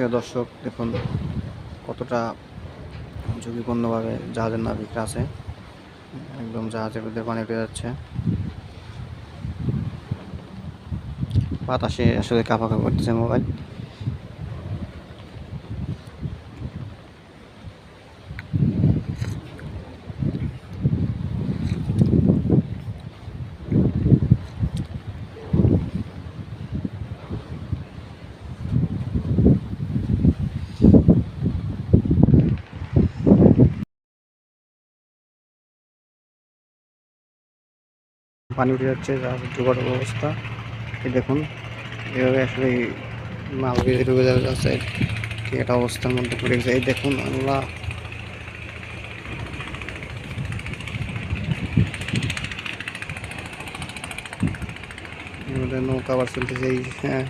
প্রিয় দর্শক, দেখুন কতটা ঝুঁকিপূর্ণভাবে জাহাজের নাবিকরা আছে। একদম জাহাজের ভিতরে পানি পেয়ে যাচ্ছে। বাতাসে আসলে কাঁপা করতেছে মোবাইল। পানি উঠে যাচ্ছে জাহাজের জোগাড় অবস্থা। এই দেখুন, এভাবে আসলে মাল বেঁধে ডুবে যাবে যাচ্ছে একটা অবস্থার মধ্যে পড়ে গেছে। এই দেখুন, আল্লাহ। নৌকা আবার চলতেছে, এই হ্যাঁ।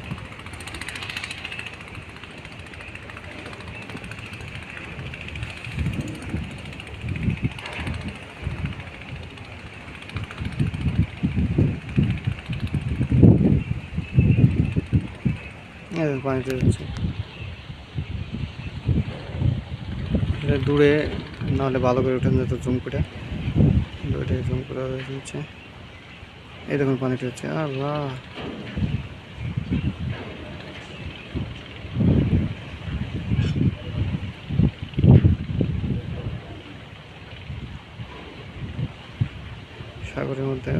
দেখুন পানিতে যাচ্ছে। দূরে, নাহলে ভালো করে উঠে যেত জুম করে দূরে জুম করে হচ্ছে এই দেখুন পানিটা হচ্ছে আল্লাহ। সাগরের মধ্যে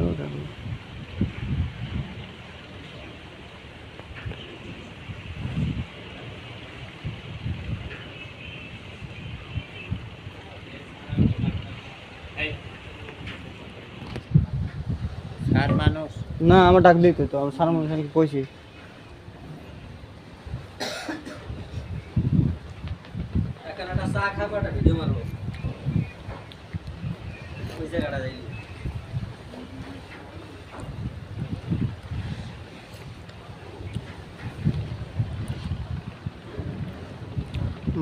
আর মানুষ? না আমার ডাক দিতে তো আমার সারা মানুষ নাকি কইছি?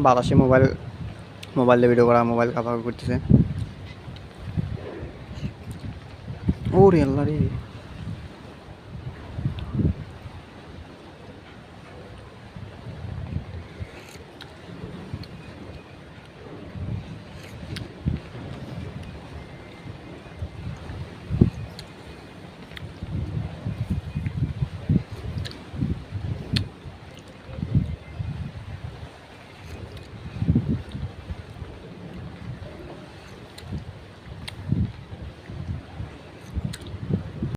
বাতাসে মোবাইল মোবাইল ভিডিও করা মোবাইল কাপড় করতেছে। ওরে আল্লাহ রে